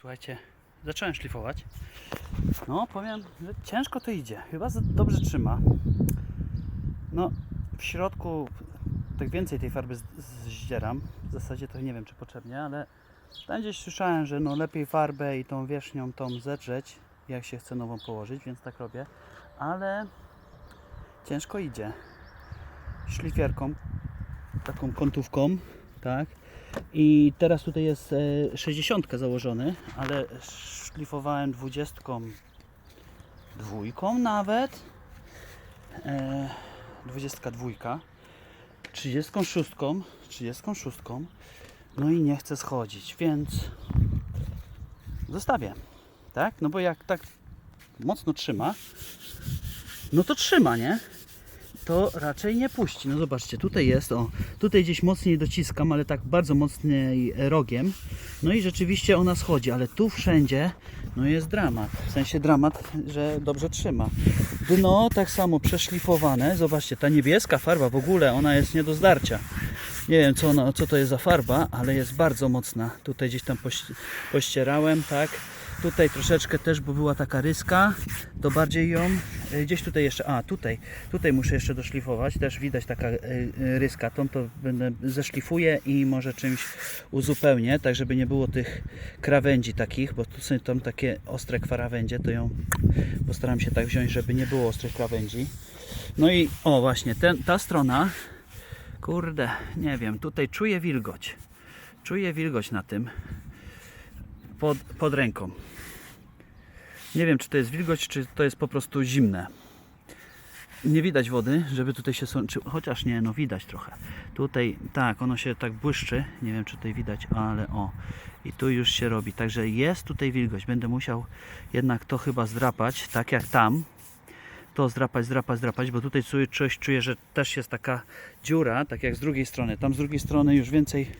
Słuchajcie, zacząłem szlifować. No, powiem, że ciężko to idzie. Chyba dobrze trzyma. No, w środku tak więcej tej farby zdzieram. W zasadzie to nie wiem, czy potrzebnie, ale tam gdzieś słyszałem, że no lepiej farbę i tą wierzchnią tą zedrzeć, jak się chce nową położyć, więc tak robię. Ale ciężko idzie. Szlifierką, taką kątówką, tak? I teraz tutaj jest e, 60 założony, ale szlifowałem 20 dwójką nawet. E, 22, 36, 36. No i nie chcę schodzić, więc zostawię. Tak? No bo jak tak mocno trzyma, no to trzyma, nie? To raczej nie puści. No zobaczcie, tutaj jest, o, tutaj gdzieś mocniej dociskam, ale tak bardzo mocniej rogiem. No i rzeczywiście ona schodzi, ale tu wszędzie, no jest dramat. W sensie dramat, że dobrze trzyma. Dno tak samo przeszlifowane. Zobaczcie, ta niebieska farba w ogóle, ona jest nie do zdarcia. Nie wiem, co, ona, co to jest za farba, ale jest bardzo mocna. Tutaj gdzieś tam poś- pościerałem, tak. Tutaj troszeczkę też, bo była taka ryska, to bardziej ją, e, gdzieś tutaj jeszcze, a tutaj, tutaj muszę jeszcze doszlifować, też widać taka e, e, ryska, tą to będę zeszlifuję i może czymś uzupełnię, tak żeby nie było tych krawędzi takich, bo tu są tam takie ostre krawędzie, to ją postaram się tak wziąć, żeby nie było ostrych krawędzi. No i o właśnie, ten, ta strona, kurde, nie wiem, tutaj czuję wilgoć, czuję wilgoć na tym, pod, pod ręką. Nie wiem, czy to jest wilgoć, czy to jest po prostu zimne. Nie widać wody, żeby tutaj się sączyło. Chociaż nie, no widać trochę. Tutaj, tak, ono się tak błyszczy. Nie wiem, czy tutaj widać, ale o. I tu już się robi. Także jest tutaj wilgoć. Będę musiał jednak to chyba zdrapać, tak jak tam. To zdrapać, zdrapać, zdrapać, bo tutaj coś czuję, że też jest taka dziura, tak jak z drugiej strony. Tam z drugiej strony już więcej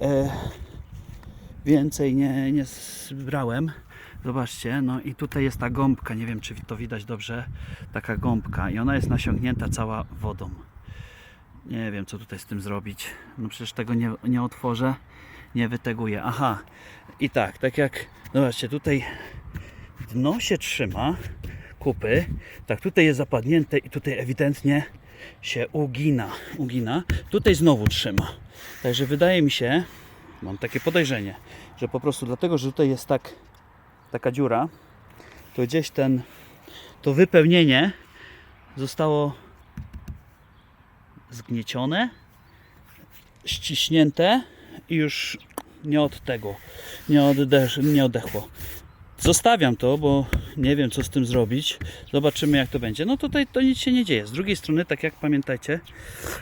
e, więcej nie, nie zbrałem. Zobaczcie, no i tutaj jest ta gąbka, nie wiem czy to widać dobrze, taka gąbka i ona jest nasiągnięta cała wodą. Nie wiem co tutaj z tym zrobić. No przecież tego nie, nie otworzę, nie wyteguję. Aha, i tak, tak jak, zobaczcie, tutaj dno się trzyma, kupy, tak tutaj jest zapadnięte i tutaj ewidentnie się ugina, ugina. Tutaj znowu trzyma. Także wydaje mi się, mam takie podejrzenie, że po prostu dlatego, że tutaj jest tak, taka dziura, to gdzieś ten, to wypełnienie zostało zgniecione, ściśnięte i już nie od tego, nie, oddech, nie oddechło. Zostawiam to, bo nie wiem co z tym zrobić. Zobaczymy jak to będzie. No tutaj to nic się nie dzieje. Z drugiej strony, tak jak pamiętajcie,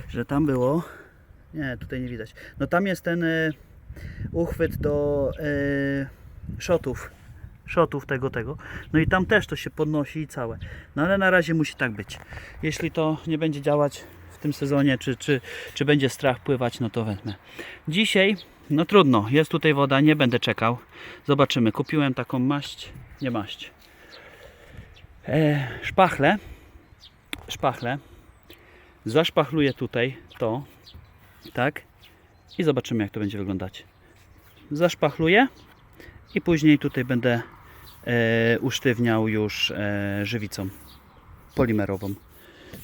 że tam było. Nie, tutaj nie widać. No tam jest ten e, uchwyt do e, shotów. Shotów tego, tego. No i tam też to się podnosi i całe. No ale na razie musi tak być. Jeśli to nie będzie działać tym sezonie, czy, czy, czy będzie strach pływać, no to wezmę. Dzisiaj, no trudno, jest tutaj woda, nie będę czekał. Zobaczymy. Kupiłem taką maść, nie maść. E, szpachlę. Szpachlę. Zaszpachluję tutaj to, tak? I zobaczymy, jak to będzie wyglądać. Zaszpachluję i później tutaj będę e, usztywniał już e, żywicą polimerową.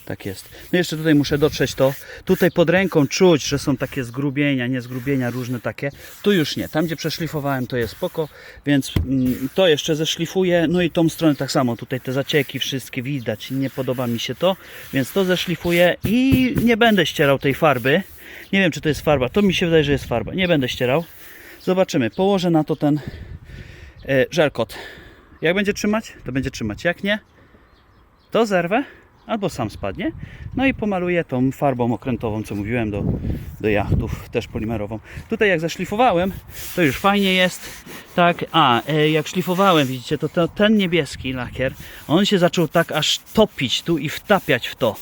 Tak jest. No jeszcze tutaj muszę dotrzeć to. Tutaj pod ręką czuć, że są takie zgrubienia, nie zgrubienia, różne takie. Tu już nie. Tam gdzie przeszlifowałem to jest spoko, więc mm, to jeszcze zeszlifuję. No i tą stronę tak samo. Tutaj te zacieki wszystkie widać. Nie podoba mi się to, więc to zeszlifuję i nie będę ścierał tej farby. Nie wiem czy to jest farba. To mi się wydaje, że jest farba. Nie będę ścierał. Zobaczymy. Położę na to ten e, żelkot. Jak będzie trzymać, to będzie trzymać. Jak nie, to zerwę albo sam spadnie. No i pomaluję tą farbą okrętową, co mówiłem, do, do jachtów, też polimerową. Tutaj jak zaszlifowałem, to już fajnie jest. Tak, a e, jak szlifowałem, widzicie, to, to ten niebieski lakier, on się zaczął tak aż topić tu i wtapiać w to.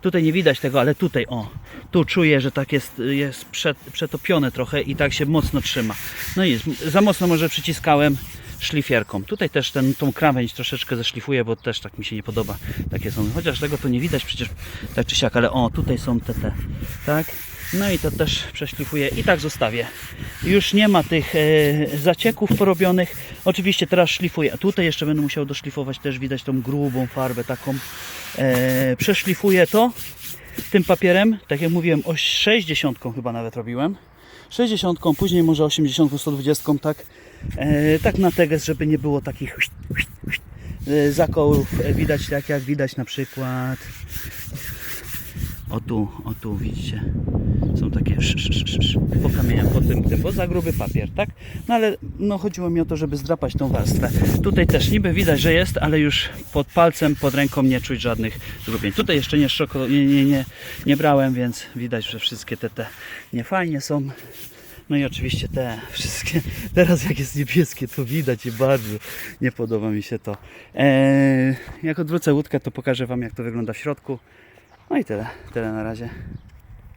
Tutaj nie widać tego, ale tutaj, o, tu czuję, że tak jest, jest przet, przetopione trochę i tak się mocno trzyma. No i za mocno może przyciskałem szlifierką. Tutaj też ten, tą krawędź troszeczkę zeszlifuję, bo też tak mi się nie podoba. Takie są, chociaż tego to nie widać przecież tak czy siak, ale o, tutaj są te, te, tak? No i to też przeszlifuję i tak zostawię. Już nie ma tych e, zacieków porobionych. Oczywiście teraz szlifuję. A tutaj jeszcze będę musiał doszlifować też widać tą grubą farbę taką. E, przeszlifuję to tym papierem, tak jak mówiłem, o 60 chyba nawet robiłem. 60, później może 80, 120, tak, tak na teges, żeby nie było takich e, zakołów e, widać tak jak widać na przykład o tu, o tu widzicie są takie po kamieniach, po tym, tym, za gruby papier, tak? No ale no, chodziło mi o to, żeby zdrapać tą warstwę. Tutaj też niby widać, że jest, ale już pod palcem, pod ręką nie czuć żadnych zgubień. Tutaj jeszcze nie, nie, nie, nie, nie brałem, więc widać, że wszystkie te, te niefajnie są. No i oczywiście te wszystkie, teraz jak jest niebieskie, to widać i bardzo nie podoba mi się to. Eee, jak odwrócę łódkę, to pokażę Wam, jak to wygląda w środku. No i tyle, tyle na razie.